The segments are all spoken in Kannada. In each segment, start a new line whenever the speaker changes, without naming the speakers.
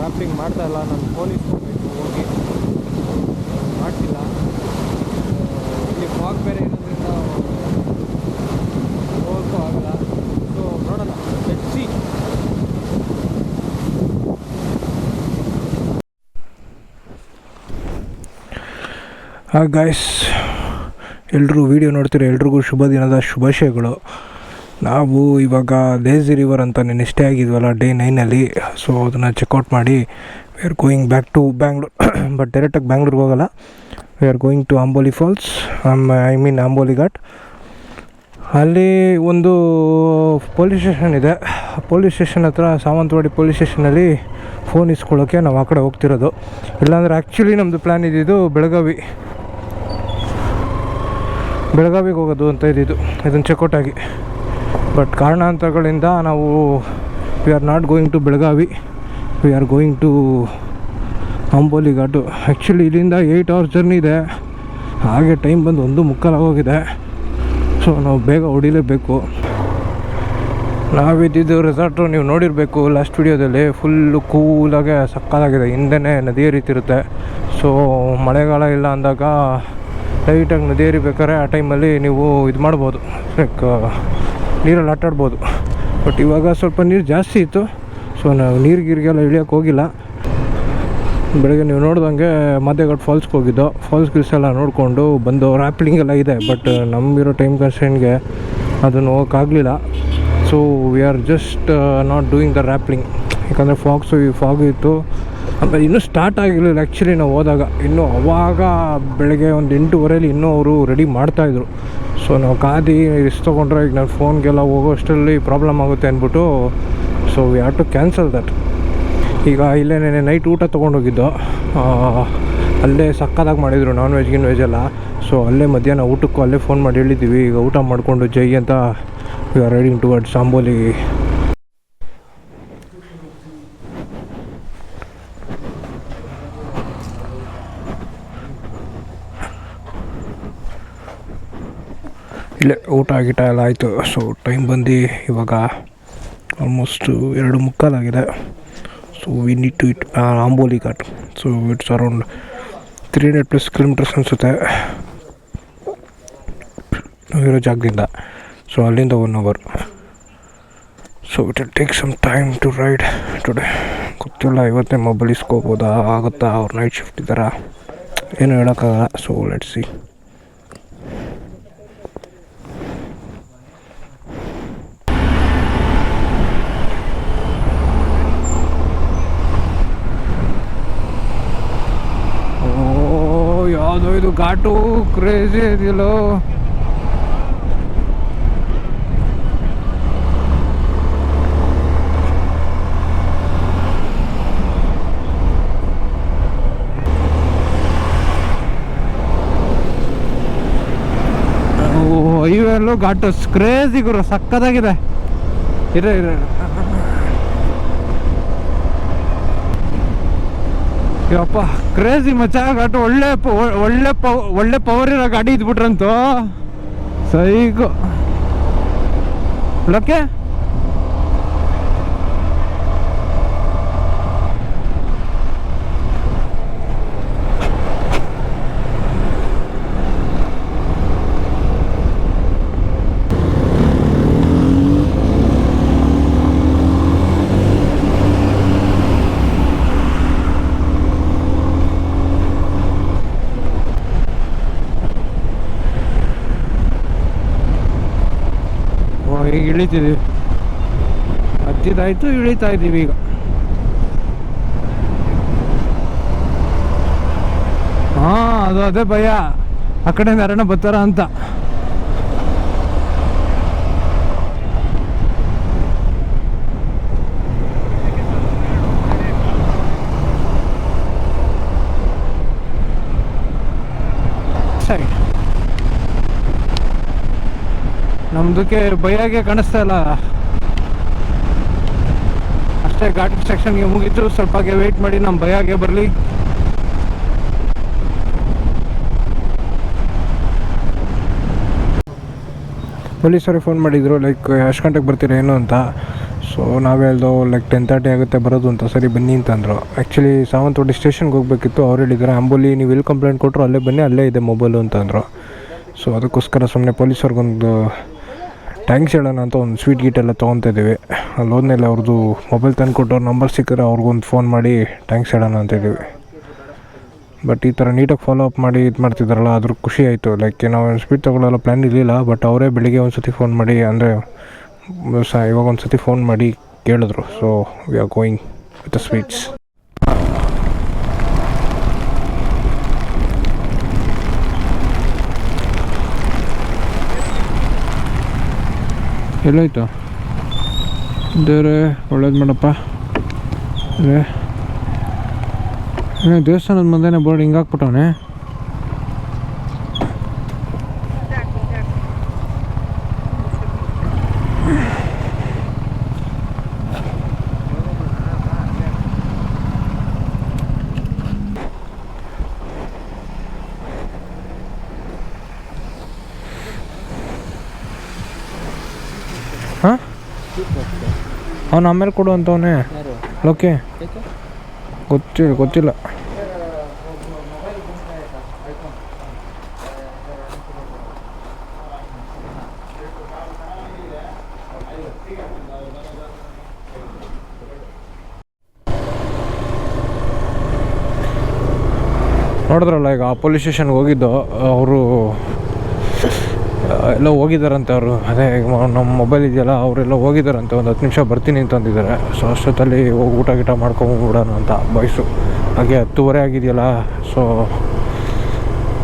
ರ್ಯಾಪಿಂಗ್ ಮಾಡ್ತಾ ಇಲ್ಲ. ನಾನು ಫೋನ್ ಹೋಗಬೇಕು ಹೋಗಿ ಮಾಡ್ತಿಲ್ಲ. ಇಲ್ಲಿ ಫಾಗ್ ಬೇರೆ ಇರೋದ್ರಿಂದ ಹೋಗೋಕ್ಕೂ ಆಗಲ್ಲ. ಸೊ ನೋಡೋಣ. ಹೆಚ್ಚಿ ಗಾಯ್ಸ್ ಎಲ್ಲರೂ ವೀಡಿಯೋ ನೋಡ್ತೀರ? ಎಲ್ರಿಗೂ ಶುಭ ದಿನದ ಶುಭಾಶಯಗಳು. ನಾವು ಇವಾಗ ಲೇಝಿ ರಿವರ್ ಅಂತ ನೆನೆ ಸ್ಟೇ ಆಗಿದ್ವಲ್ಲ ಡೇ ನೈನಲ್ಲಿ ಸೊ ಅದನ್ನು ಚೆಕ್ಔಟ್ ಮಾಡಿ we are going back to Bangalore but ಡೈರೆಕ್ಟಾಗಿ ಬ್ಯಾಂಗ್ಳೂರ್ಗೆ ಹೋಗಲ್ಲ. We are going to Amboli falls I mean Amboli Ghat ಅಲ್ಲಿ ಒಂದು ಪೊಲೀಸ್ ಸ್ಟೇಷನ್ ಇದೆ. ಪೊಲೀಸ್ ಸ್ಟೇಷನ್ ಹತ್ರ ಸಾವಂತವಾಡಿ ಪೊಲೀಸ್ ಸ್ಟೇಷನಲ್ಲಿ ಫೋನ್ ಇಸ್ಕೊಳ್ಳೋಕ್ಕೆ ನಾವು ಆ ಕಡೆ ಹೋಗ್ತಿರೋದು. ಇಲ್ಲಾಂದರೆ ಆ್ಯಕ್ಚುಲಿ ನಮ್ಮದು ಪ್ಲ್ಯಾನ್ ಇದ್ದಿದ್ದು ಬೆಳಗಾವಿ. ಬೆಳಗಾವಿಗೆ ಹೋಗೋದು ಅಂತ ಇದ್ದಿದ್ದು ಇದನ್ನು ಚೆಕ್ಔಟ್ ಆಗಿ. ಬಟ್ ಕಾರಣಾಂತರಗಳಿಂದ ನಾವು we are not going to Belagavi we are going to Amboli Ghat actually ಇಲ್ಲಿಂದ ಏಯ್ಟ್ ಅವರ್ಸ್ ಜರ್ನಿ ಇದೆ. ಹಾಗೆ ಟೈಮ್ ಬಂದು ಒಂದು ಮುಕ್ಕಾಲಾಗೋಗಿದೆ ಸೊ ನಾವು ಬೇಗ ಹೊಡಿಲೇಬೇಕು. ನಾವಿದ್ದಿದ್ದು ರೆಸಾರ್ಟು ನೀವು ನೋಡಿರಬೇಕು ಲಾಸ್ಟ್ ವಿಡಿಯೋದಲ್ಲಿ ಫುಲ್ಲು ಕೂಲಾಗೆ ಸಕ್ಕತ್ತಾಗಿದೆ. ಹಿಂದೆನೇ ನದಿ ಹರಿತಿರುತ್ತೆ. ಸೊ ಮಳೆಗಾಲ ಇಲ್ಲ ಅಂದಾಗ ಲೈಟಾಗಿ ನದಿ ಹರಿಬೇಕಾದ್ರೆ ಆ ಟೈಮಲ್ಲಿ ನೀವು ಇದು ಮಾಡ್ಬೋದು. ಲೈಕ್ ನೀರಲ್ಲಿ ಆಟಾಡ್ಬೋದು. ಬಟ್ ಇವಾಗ ಸ್ವಲ್ಪ ನೀರು ಜಾಸ್ತಿ ಇತ್ತು. ಸೊ ನಾವು ನೀರು ಗೀರಿಗೆಲ್ಲ ಇಳಿಯೋಕ್ಕೆ ಹೋಗಿಲ್ಲ. ಬೆಳಗ್ಗೆ ನೀವು ನೋಡ್ದಂಗೆ ಮಧ್ಯಘಾಟ್ ಫಾಲ್ಸ್ಗೆ ಹೋಗಿದ್ದೋ. ಫಾಲ್ಸ್ ಗಿಲ್ಸ್ ಎಲ್ಲ ನೋಡಿಕೊಂಡು ಬಂದು ರ್ಯಾಪ್ಲಿಂಗ್ ಎಲ್ಲ ಇದೆ. ಬಟ್ ನಮಗಿರೋ ಟೈಮ್ ಕನ್ಸ್ಟೆಂಟ್ಗೆ ಅದನ್ನು ಹೋಗೋಕ್ಕಾಗಲಿಲ್ಲ. So we are just not doing the rappelling ಯಾಕಂದರೆ ಫಾಗ್ಸು ಈ ಫಾಗು ಇತ್ತು. ಆಮೇಲೆ ಇನ್ನೂ ಸ್ಟಾರ್ಟ್ ಆಗಿರಲಿಲ್ಲ ಆ್ಯಕ್ಚುಲಿ ನಾವು ಹೋದಾಗ. ಇನ್ನೂ ಅವಾಗ ಬೆಳಗ್ಗೆ ಒಂದು ಎಂಟೂವರೆಯಲ್ಲಿ ಇನ್ನೂ ಅವರು ರೆಡಿ ಮಾಡ್ತಾಯಿದ್ರು ಸೊ ನಾವು ಕಾದಿ ಇಷ್ಟು ತೊಗೊಂಡ್ರೆ ಈಗ ನನ್ನ ಫೋನ್ಗೆಲ್ಲ ಹೋಗೋ ಅಷ್ಟರಲ್ಲಿ ಪ್ರಾಬ್ಲಮ್ ಆಗುತ್ತೆ ಅಂದ್ಬಿಟ್ಟು so we have to cancel that ಈಗ ಇಲ್ಲೇ ನೆನೆ ನೈಟ್ ಊಟ ತೊಗೊಂಡೋಗಿದ್ದು. ಅಲ್ಲೇ ಸಕ್ಕದಾಗಿ ಮಾಡಿದರು ನಾನ್ ವೆಜ್ ಗಿನ್ ವೆಜ್ ಎಲ್ಲ. ಸೊ ಅಲ್ಲೇ ಮಧ್ಯಾಹ್ನ ಊಟಕ್ಕೂ ಅಲ್ಲೇ ಫೋನ್ ಮಾಡಿ ಹೇಳಿದ್ದೀವಿ. ಈಗ ಊಟ ಮಾಡಿಕೊಂಡು ಜೈ ಅಂತ ವಿ ಆರ್ ರೈಡಿಂಗ್ ಟುವರ್ಡ್ಸ್ ಸಾಂಬೋಲಿ ಇಲ್ಲೇ ಊಟ ಗೀಟ ಎಲ್ಲ ಆಯಿತು. ಸೊ ಟೈಮ್ ಬಂದು ಇವಾಗ ಆಲ್ಮೋಸ್ಟು ಎರಡು ಮುಕ್ಕಾಲಾಗಿದೆ so we need to it Amboli Ghat so it's around three hundred plus kilometres ಅನಿಸುತ್ತೆ. ಇರೋ ಜಾಗದಿಂದ. ಸೊ ಅಲ್ಲಿಂದ one hour so it will take some time to ride today ಗೊತ್ತಿಲ್ಲ, ಇವತ್ತೇ ಮೊಬೈಲ್ ಇಸ್ಕೋಬೋದಾ, ಆಗುತ್ತಾ, ಅವ್ರು ನೈಟ್ ಶಿಫ್ಟ್ ಇದ್ದಾರಾ? ಏನು ಹೇಳೋಕ್ಕಾಗಲ್ಲ. ಸೊ ಲೆಟ್ ಸಿ ಇದು ಘಾಟು ಕ್ರೇಜಿ ಇದೆಯಲ್ಲೋ. ಇವೆಲ್ಲೋ ಘಾಟು ಕ್ರೇಜಿ ಗುರು ಸಕ್ಕದಾಗಿದೆ ಇರ ಇರ. ಯಪ್ಪ ಕ್ರೇಜಿ ಮಚ್ಚ ಘಾಟು ಒಳ್ಳೆ ಒಳ್ಳೆ ಪವ ಒಳ್ಳೆ ಪವರ್ ಇರೋ ಗಾಡಿ ಇದ್ಬಿಟ್ರಂತು. ಸೈಗು. ಲಕ್ಕೆ ಈಗ ಇಳಿತಿದ್ದೀವಿ ಹತ್ತಿದಾಯ್ತು, ಇಳಿತಾ ಇದ್ದೀವಿ ಈಗ. ಹಾಂ, ಅದು ಅದೇ ಭಯ. ಆ ಕಡೆಯಿಂದ ಅರಣ್ಯ ಬರ್ತಾರ ಅಂತ. ಸರಿ. ನಮ್ದಕ್ಕೆ ಭಯಾಗೆ ಕಾಣಿಸ್ತಾ ಇಲ್ಲ. ಅಷ್ಟೇ ಘಾಟ್ ಸೆಕ್ಷನ್ಗೆ ಮುಗೀತು ಸ್ವಲ್ಪಗೆ ವೇಟ್ ಮಾಡಿ ನಮ್ಮ ಭಯಾಗೆ ಬರಲಿ. ಪೊಲೀಸರಿಗೆ ಫೋನ್ ಮಾಡಿದ್ರು ಲೈಕ್ ಎಷ್ಟು ಗಂಟೆಗೆ ಬರ್ತೀರಾ ಏನು ಅಂತ. ಸೊ ನಾವು ಹೇಳ್ದೋ ಲೈಕ್ ಟೆನ್ ತರ್ಟಿ ಆಗುತ್ತೆ, ಬರೋದು ಅಂತ. ಸರಿ, ಬನ್ನಿ ಅಂತಂದರು ಆ್ಯಕ್ಚುಲಿ ಸಾವಂತವಾಡಿ ಸ್ಟೇಷನ್ಗೆ ಹೋಗಬೇಕಿತ್ತು. ಅವ್ರು ಹೇಳಿದ್ದಾರೆ ಅಂಬೋಲಿ ನೀವು ಎಲ್ಲಿ ಕಂಪ್ಲೇಂಟ್ ಕೊಟ್ಟರು ಅಲ್ಲೇ ಬನ್ನಿ, ಅಲ್ಲೇ ಇದೆ ಮೊಬೈಲು ಅಂತಂದರು ಸೊ ಅದಕ್ಕೋಸ್ಕರ ಸುಮ್ಮನೆ ಪೊಲೀಸವ್ರಿಗೊಂದು ಟ್ಯಾಂಕ್ಸ್ ಹೇಳೋಣ ಅಂತ ಒಂದು ಸ್ವೀಟ್ ಗೀಟ್ ಎಲ್ಲ ತೊಗೊತಿದ್ದೀವಿ ಅಲ್ಲಿ ಹೋದ್ಮೇಲೆ ಅವ್ರದ್ದು ಮೊಬೈಲ್ ತಂದು ಕೊಟ್ಟವ್ರ ನಂಬರ್ ಸಿಕ್ಕರೆ ಅವ್ರಿಗೊಂದು ಫೋನ್ ಮಾಡಿ ಟ್ಯಾಂಕ್ಸ್ ಹೇಳೋಣ ಅಂತ ಇದ್ದೀವಿ. ಬಟ್ ಈ ಥರ ನೀಟಾಗಿ ಫಾಲೋ ಅಪ್ ಮಾಡಿ ಇದು ಮಾಡ್ತಿದ್ದಾರಲ್ಲ, ಅದ್ರ ಖುಷಿ ಆಯಿತು. ಲೈಕ್ ನಾವು ಸ್ವೀಟ್ ತೊಗೊಳ್ಳೋಲ್ಲ ಪ್ಲ್ಯಾನ್ ಇರಲಿಲ್ಲ ಬಟ್ ಅವರೇ ಬೆಳಿಗ್ಗೆ ಒಂದು ಸತಿ ಫೋನ್ ಮಾಡಿ, ಅಂದರೆ ಸ ಇವಾಗ ಒಂದು ಸತಿ ಫೋನ್ ಮಾಡಿ ಕೇಳಿದ್ರು. So we are going with the sweets ಎಲ್ಲೋಯ್ತು ದೇವ್ರೆ ಒಳ್ಳೇದು ಮಾಡಪ್ಪ. ಅದೇ. ದೇವಸ್ಥಾನದ ಮುಂದೆನೇ ಬೋರ್ಡ್ ಹಿಂಗೆ ಹಾಕ್ಬಿಟ್ಟವನೆ ಹಾಂ ಅವನು ಆಮೇಲೆ ಕೊಡು ಅಂತವನೇ ಓಕೆ ಗೊತ್ತಿಲ್ಲ ಗೊತ್ತಿಲ್ಲ. ನೋಡಿದ್ರಲ್ಲ ಈಗ ಆ ಪೊಲೀಸ್ ಸ್ಟೇಷನ್ಗೆ ಹೋಗಿದ್ದು ಅವರು ಎಲ್ಲ ಹೋಗಿದ್ದಾರಂತೆ ಅವರು. ಅದೇ ನಮ್ಮ ಮೊಬೈಲ್ ಇದೆಯಲ್ಲ, ಅವರೆಲ್ಲ ಹೋಗಿದ್ದಾರಂತೆ ಒಂದು ಹತ್ತು ನಿಮಿಷ ಬರ್ತೀನಿ ಅಂತಂದಿದ್ದಾರೆ ಸೊ ಅಷ್ಟೊತ್ತಲ್ಲಿ ಹೋಗಿ ಊಟ ಗೀಟ ಮಾಡ್ಕೊಂಬಿಡೋಣ ಅಂತ ಬಾಯ್ಸು ಹಾಗೆ ಹತ್ತುವರೆ ಆಗಿದೆಯಲ್ಲ ಸೊ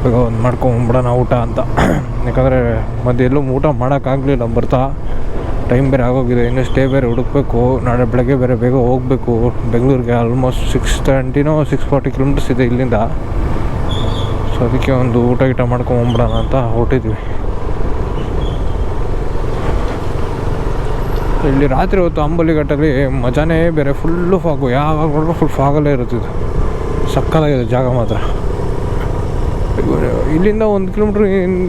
ಈಗ ಒಂದು ಮಾಡ್ಕೊಂಬಿಡೋಣ ಊಟ ಅಂತ. ಯಾಕಂದರೆ ಮತ್ತೆ ಎಲ್ಲೂ ಊಟ ಮಾಡೋಕ್ಕಾಗಲಿಲ್ಲ ಬರ್ತಾ. ಟೈಮ್ ಬೇರೆ ಆಗೋಗಿದೆ. ಇನ್ನೂ ಸ್ಟೇ ಬೇರೆ ಹುಡುಕ್ಬೇಕು. ನಾಳೆ ಬೆಳಗ್ಗೆ ಬೇರೆ ಬೇಗ ಹೋಗಬೇಕು. ಬೆಂಗಳೂರಿಗೆ ಆಲ್ಮೋಸ್ಟ್ ಸಿಕ್ಸ್ ತರ್ಟಿನೋ ಸಿಕ್ಸ್ ಫಾರ್ಟಿ ಕಿಲೋಮೀಟರ್ಸ್ ಇದೆ ಇಲ್ಲಿಂದ. ಸೊ ಅದಕ್ಕೆ ಒಂದು ಊಟ ಗೀಟ ಮಾಡ್ಕೊಂಬಿಡೋಣ ಅಂತ ಹೊರಟಿದ್ವಿ. ಇಲ್ಲಿ ರಾತ್ರಿ ಹೊತ್ತು ಅಂಬಲಿ ಘಟ್ಟಲ್ಲಿ ಮಜಾನೇ ಬೇರೆ ಫುಲ್ಲು ಫಾಗು ಯಾವಾಗ ನೋಡಿದ್ರು ಫುಲ್ ಫಾಗಲ್ಲೇ ಇರುತ್ತೆ ಇದು ಸಕ್ಕತ್ತಾಗಿದೆ ಜಾಗ ಮಾತ್ರ. ಇಲ್ಲಿಂದ ಒಂದು ಕಿಲೋಮೀಟ್ರ್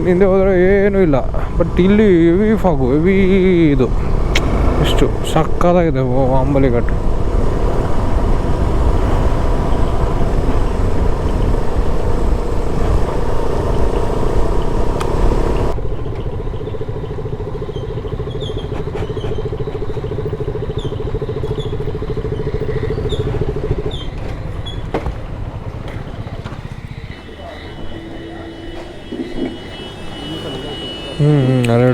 ಹಿಂದೆ ಹೋದರೆ ಏನೂ ಇಲ್ಲ. ಬಟ್ ಇಲ್ಲಿ ಹೆವಿ ಫಾಗು ಹೆವಿ ಇದು. ಇಷ್ಟು ಸಕ್ಕತ್ತಾಗಿದೆ ಅಂಬಲಿ ಘಟ್ಟ. अरे